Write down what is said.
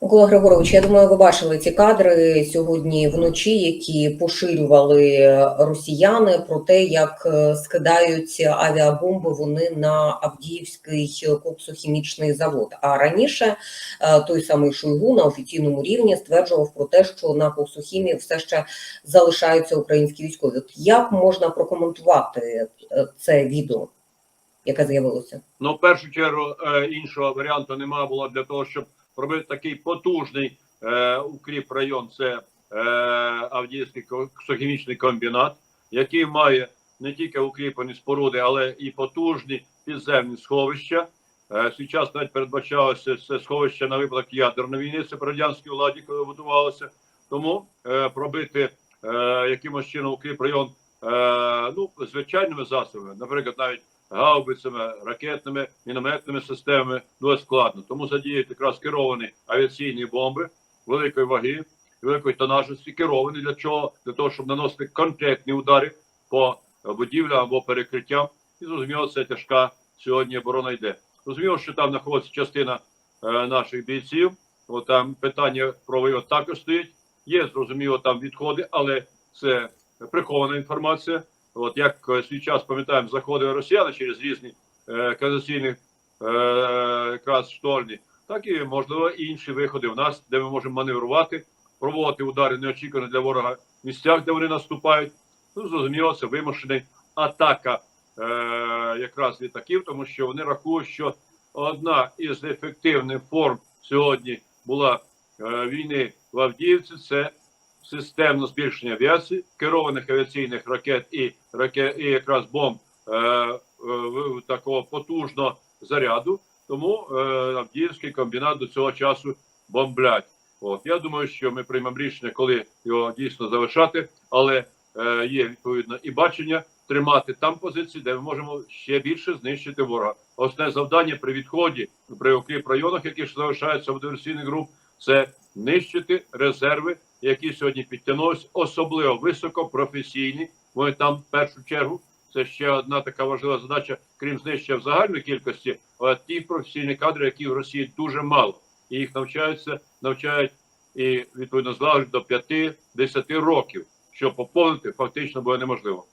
Микола Григорович, я думаю, ви бачили ці кадри сьогодні вночі, які поширювали росіяни про те, як е, скидають авіабомби вони на Авдіївський коксохімічний завод. А раніше е, той самий Шойгу на офіційному рівні стверджував про те, що на коксохімії все ще залишаються українські військові. От як можна прокоментувати е, це відео, яке з'явилося? Ну, в першу чергу е, іншого варіанту немає було для того, щоб робити такий потужний е, укріп район. Це е, Авдіївський коксохімічний комбінат, який має не тільки укріплені споруди, але і потужні підземні сховища. Е, свій час навіть передбачалося це сховище на випадок ядерної війни. Це при радянській владі, коли будувалося. Тому е, пробити е, якимось чином укріп район е, ну звичайними засобами, наприклад, навіть гаубицями, ракетними, мінометними системами дуже складно. Тому задіють якраз керовані авіаційні бомби великої ваги, великої тонажності, керовані для чого? Для того, щоб наносити конкретні удари по будівлям або перекриттям. І зрозуміло, це тяжка сьогодні оборона йде. Зрозуміло, що там знаходиться частина е, наших бійців. От там питання про вивод також стоїть. Є зрозуміло там відходи, але це прихована інформація. От як е, свій час пам'ятаємо, заходили росіяни через різні е, каналізаційні е, штольні, так і можливо інші виходи в нас, де ми можемо маневрувати, проводити удари неочікувані для ворога в місцях, де вони наступають. Ну зрозуміло, це вимушений атака е, якраз літаків, тому що вони рахують, що одна із ефективних форм сьогодні була е, війни в Авдіївці. Це системне збільшення авіації, керованих авіаційних ракет і ракет, і якраз бомб е, е, такого потужного заряду. Тому е, Авдіївський комбінат до цього часу бомблять. От я думаю, що ми приймемо рішення, коли його дійсно залишати, але е, є відповідно і бачення тримати там позиції, де ми можемо ще більше знищити ворога. Основне завдання при відході при укріп районах, які ж залишаються в диверсійних груп, це нищити резерви, які сьогодні підтягнулися, особливо високопрофесійні. Вони там в першу чергу. Це ще одна така важлива задача, крім знищення в загальної кількості, але ті професійні кадри, які в Росії дуже мало, і їх навчаються, навчають і відповідно злагоджують до 5-10 років, що поповнити фактично буде неможливо.